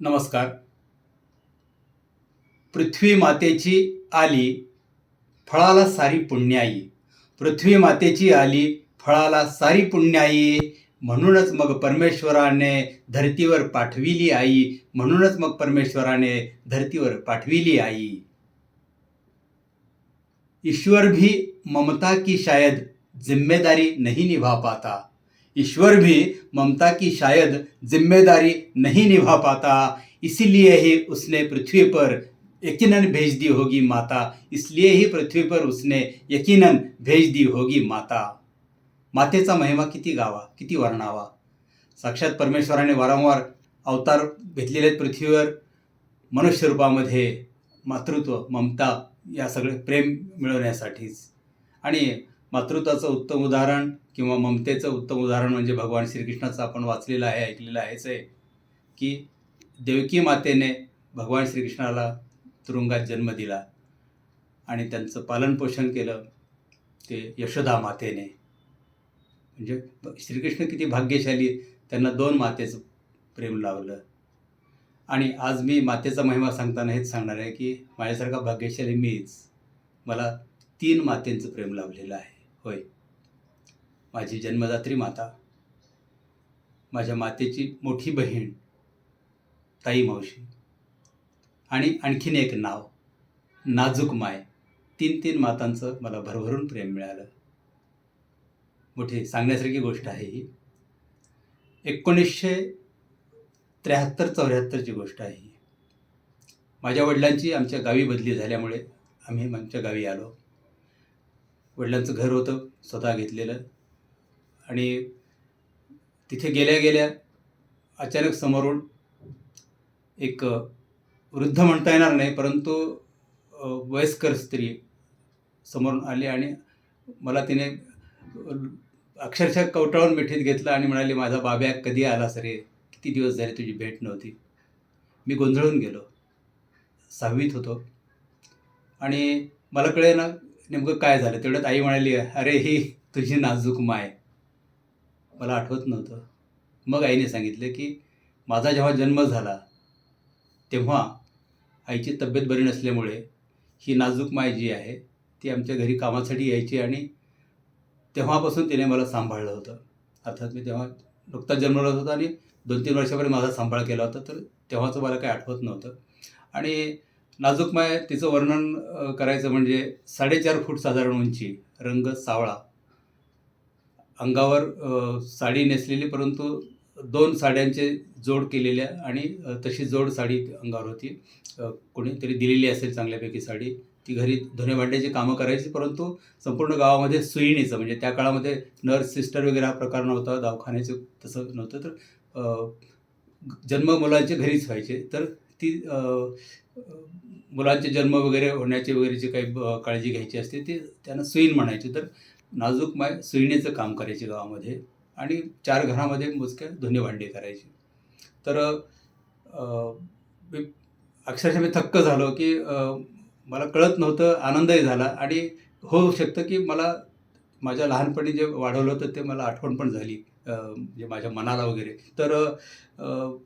नमस्कार. पृथ्वी मातेची आली फळाला सारी पुण्याई पृथ्वी मातेची आली फळाला सारी पुण्याई म्हणूनच मग परमेश्वराने धरतीवर पाठविली आई. म्हणूनच मग परमेश्वराने धरतीवर पाठविली आई. ईश्वर भी ममता की शायद जिम्मेदारी नहीं निभा पाता. ईश्वर भी ममता की शायद जिम्मेदारी नहीं निभा पाता। इसीलिए ही उसने पृथ्वी पर यकीनन भेज दी होगी माता। इसलिए ही पृथ्वी पर उसने यकीनन भेज दी होगी माता। मातेचा महिमा किती गावा किती वर्णावा। साक्षात परमेश्वराने वारंवार अवतार घेतलेले आहेत पृथ्वीवर। मनुष्य रूपामध्ये मातृत्व ममता या सगळे प्रेम मिळवण्यासाठीच. आणि मातृत्वाचं उत्तम उदाहरण किंवा ममतेचं उत्तम उदाहरण म्हणजे भगवान श्रीकृष्णाचं आपण वाचलेलं आहे ऐकलेलं आहेच आहे की देवकी मातेने भगवान श्रीकृष्णाला तुरुंगात जन्म दिला आणि त्यांचं पालनपोषण केलं ते यशोदा मातेने. म्हणजे श्रीकृष्ण किती भाग्यशाली त्यांना दोन मातेचं प्रेम लावलं. आणि आज मी मातेचा महिमा सांगताना हेच सांगणार आहे की माझ्यासारखा भाग्यशाली मीच मला तीन मातेंचं प्रेम लाभलेलं आहे. होय. माझी जन्मदात्री माता माझ्या मातेची मोठी बहीण ताई मावशी आणि आणखीन एक नाव नाजूक माय तीन तीन मातांचं मला भरभरून प्रेम मिळालं. मोठी सांगण्यासारखी गोष्ट आहे ही. एकोणीसशे त्र्याहत्तर चौऱ्याहत्तरची गोष्ट आहे ही. माझ्या वडिलांची आमच्या गावी बदली झाल्यामुळे आम्ही आमच्या गावी आलो. वडिलांचं घर होतं स्वतः घेतलेलं. आणि तिथे गेल्या गेल्या अचानक समोरून एक वृद्ध म्हणता येणार नाही परंतु वयस्कर स्त्री समोरून आली आणि मला तिने अक्षरशः कवटाळून मिठीत घेतलं आणि म्हणाली माझा बाब्या कधी आलास रे किती दिवस झाले तुझी भेट नव्हती? मी गोंधळून गेलो. सहावीत होतो. आणि मला कळे ना नेमकं काय झालं? तेवढ्यात आई म्हणाली अरे ही तुझी नाजूक माय. मला आठवत नव्हतं. मग आईने सांगितलं की माझा जेव्हा जन्म झाला तेव्हा आईची तब्येत बरी नसल्यामुळे ही नाजूक माय जी आहे ती आमच्या घरी कामासाठी यायची आणि तेव्हापासून तिने मला सांभाळलं होतं. अर्थात मी तेव्हा नुकताच जन्मला होता आणि दोन तीन वर्षापर्यंत माझा सांभाळ केला होता तर तेव्हाचं मला काही आठवत नव्हतं. आणि नाजूकमय तिचं वर्णन करायचं म्हणजे साडेचार फूट साधारण उंची रंग सावळा. अंगावर साडी नेसलेली परंतु दोन साड्यांचे जोड केलेल्या आणि तशी जोड साडी अंगावर होती. कोणीतरी दिलेली असेल चांगल्यापैकी साडी. ती घरी धुणेभांड्याची कामं करायची परंतु संपूर्ण गावामध्ये सुईणीचं म्हणजे त्या काळामध्ये नर्स सिस्टर वगैरे हा प्रकार नव्हता दवाखान्याचं तसं नव्हतं. तर जन्म मुलांचे घरीच व्हायचे. तर ती मुलांचे जन्म वगैरे होण्याचे वगैरेची काही काळजी घ्यायची असते ते त्यांना सुईण म्हणायची. तर नाजूक माय सुईणीचं काम करायचे गावामध्ये आणि चार घरामध्ये मोजक्या धुणे भांडी करायची. तर मी अक्षरशः मी थक्क झालो की मला कळत नव्हतं आनंदही झाला आणि होऊ शकतं की मला माझ्या लहानपणी जे वाढवलं होतं ते मला आठवण पण झाली म्हणजे माझ्या मनाला वगैरे. तर नाजूक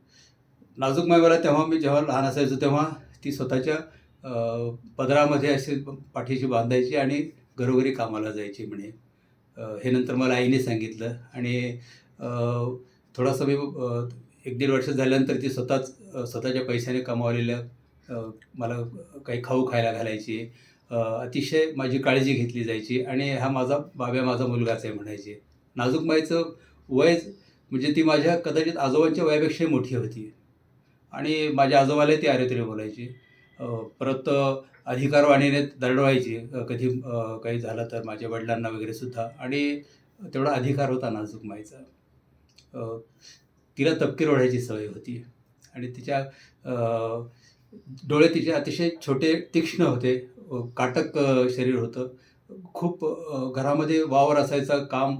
नाजूक मायवाला तेव्हा मी जेव्हा लहान असायचो तेव्हा ती स्वतःच्या पदरामध्ये अशी पाठीशी बांधायची आणि घरोघरी कामाला जायची म्हणे. हे नंतर मला आईने सांगितलं आणि थोडासा मी एक दीड वर्ष झाल्यानंतर ती स्वतःच स्वतःच्या पैशाने कमावलेल्या मला काही खाऊ खायला घालायची. अतिशय माझी काळजी घेतली जायची आणि हा माझा बाब्या माझा मुलगाच आहे म्हणायची. नाजूकबाईचं वय म्हणजे ती माझ्या कदाचित आजोबांच्या वयापेक्षाही मोठी होती. आणि माझ्या आजोबालाही ती आरेतरी बोलायची. परत अधिकारवाणीने दरडवायची कधी काही झालं तर माझ्या वडिलांना वगैरे सुद्धा. आणि तेवढा अधिकार होता नाजूक माईचा. तिला तपकीर ओढायची सवय होती. आणि तिच्या डोळे तिचे अतिशय छोटे तीक्ष्ण होते. काटक शरीर होतं. खूप घरामध्ये वावर असायचा काम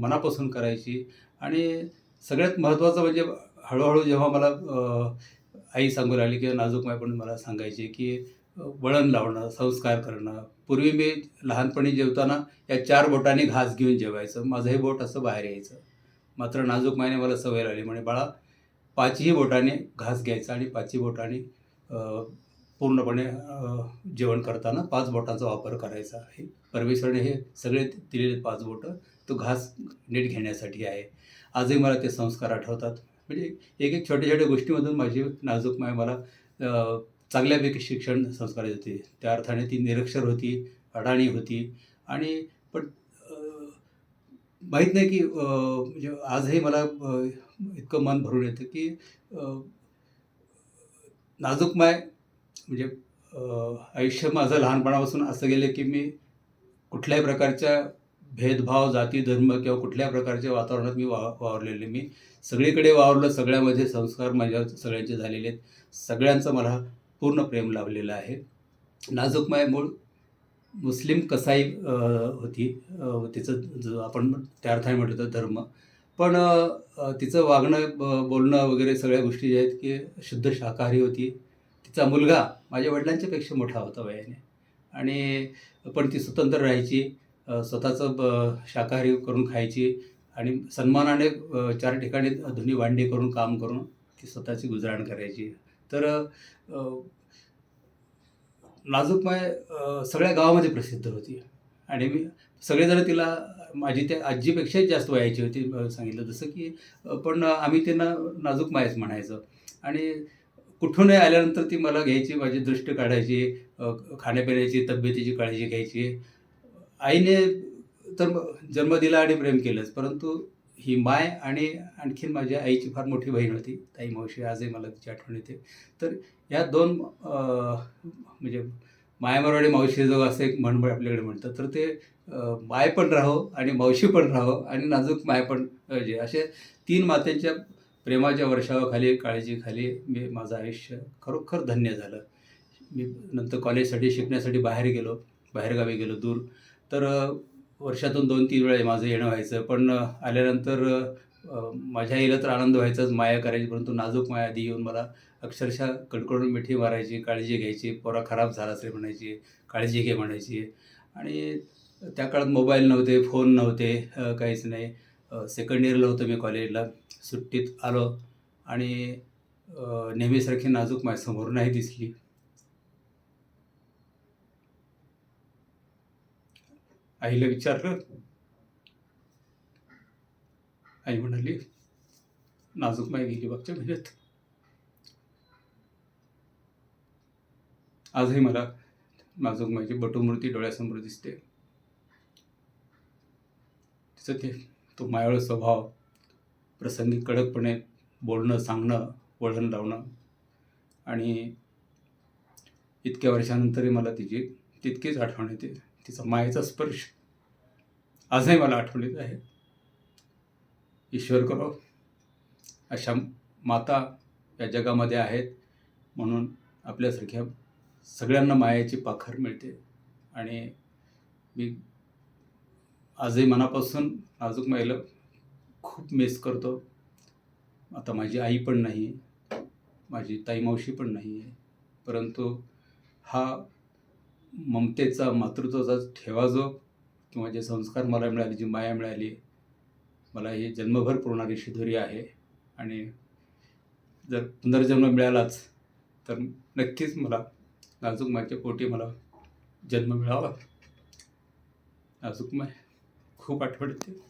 मनापासून करायची. आणि सगळ्यात महत्त्वाचं म्हणजे हळूहळू जेव्हा मला आई सांगू लागली किंवा नाजूकमाय पण मला सांगायची की वळण लावणं संस्कार करणं. पूर्वी मी लहानपणी जेवताना या चार बोटांनी घास घेऊन जेवायचं. माझं हे बोट असं बाहेर यायचं. मात्र नाजूक मायने मला सवय लागली म्हणे बाळा पाचही बोटाने घास घ्यायचा आणि पाचही बोटाने पूर्णपणे जेवण करताना पाच बोटांचा वापर करायचा आहे. परमेश्वराने हे सगळे दिलेले पाच बोटं तो घास नीट घेण्यासाठी आहे. आजही मला ते संस्कार आठवतात. म्हणजे एक एक छोट्या छोट्या गोष्टीमधून माझी नाजूक माय मला चांगल्यापैकी शिक्षण संस्कार देते. त्या अर्थाने ती निरक्षर होती अडाणी होती. आणि पण माहीत नाही की म्हणजे आजही मला इतकं मन भरून येतं की नाजूक माय म्हणजे आयुष्य माझं लहानपणापासून असं गेलं की मी कुठल्याही प्रकारच्या भेदभाव जाती धर्म किंवा कुठल्या प्रकारच्या वातावरणात मी वा वावरलेले मी. सगळीकडे वावरलं सगळ्यामध्ये संस्कार माझ्या सगळ्यांचे झालेले आहेत. सगळ्यांचं मला पूर्ण प्रेम लाभलेलं आहे. नाजूक माय मूळ मुस्लिम कसाई होती. तिचं जो आपण त्या अर्थाने म्हटलं तर धर्म. पण तिचं वागणं ब बोलणं वगैरे सगळ्या गोष्टी ज्या आहेत की शुद्ध शाकाहारी होती. तिचा मुलगा माझ्या वडिलांच्यापेक्षा मोठा होता वयाने. आणि पण ती स्वतंत्र राहायची. स्वतःचं ब शाकाहारी करून खायची आणि सन्मानाने चार ठिकाणी धुनी भांडी करून काम करून ती स्वतःची गुजराण करायची. तर अ, नाजूक माय सगळ्या गावामध्ये प्रसिद्ध होती. आणि मी सगळेजण तिला माझी त्या आजीपेक्षाही जास्त वयाची होती सांगितलं जसं की पण आम्ही त्यांना नाजूक मायच म्हणायचं. आणि कुठूनही आल्यानंतर ती मला घ्यायची माझी दृष्टी काढायची खाण्यापिण्याची तब्येतीची काळजी घ्यायची. आईने तर जन्म दिला आणि प्रेम केलंच परंतु ही माय आणि आणखीन माझ्या आईची फार मोठी बहीण होती ताई मावशी आजही मला तिची आठवण येते. तर या दोन म्हणजे मायमरवाडी मावशी जो असं एक म्हणबळ आपल्याकडे म्हणतं तर ते माय पण राहो आणि मावशी पण राहो आणि नाजूक माय पण जे असे तीन मातेच्या प्रेमाच्या वर्षावाखाली काळजीखाली मी माझं आयुष्य खरोखर धन्य झालं. मी नंतर कॉलेजसाठी शिकण्यासाठी बाहेर गेलो बाहेरगावी गेलो दूर. तर वर्षातून दोन तीन वेळा माझं येणं व्हायचं. पण आल्यानंतर माझ्या आईला तर आनंद व्हायचाच माया करायची परंतु नाजूक माया आधी येऊन मला अक्षरशः कडकडून मिठी मारायची काळजी घ्यायची पोरा खराब झाला असेल म्हणायची काळजी घे म्हणायची. आणि त्या काळात मोबाईल नव्हते फोन नव्हते काहीच नाही. सेकंड इयरला होतो मी कॉलेजला सुट्टीत आलो आणि नेहमीसारखी नाजूक माझ्यासमोर नाही दिसली. आईला विचारलं आई म्हणाली नाजूक माय गेली मागच्या महिन्यात. आजही मला नाजूक मायची बटुमूर्ती डोळ्यासमोर दिसते. तिचं ते तो मायाळ स्वभाव प्रसंगी कडकपणे बोलणं सांगणं वळण लावणं आणि इतक्या वर्षानंतरही मला तिची तितकीच आठवण येते. तिचा मायेचा स्पर्श आजही मला आठवणीत आहे. ईश्वर करो अशा माता या जगामध्ये आहेत म्हणून आपल्यासारख्या सगळ्यांना मायाची पाखर मिळते. आणि मी आजही मनापासून नाजूक माईला खूप मिस करतो. आता माझी आई पण नाही माझी ताई मावशी पण नाही आहे परंतु हा ममतेचा मातृत्वाचा ठेवा जो किंवा जे संस्कार मला मिळाले जी माया मिळाली मला ही जन्मभर पुरणारी शिदोरी आहे आणि जर पुनर्जन्म मिळालाच तर नक्कीच मला नाजूक मायच्या पोटी मला जन्म मिळावा. नाजूक माय खूप आठवडते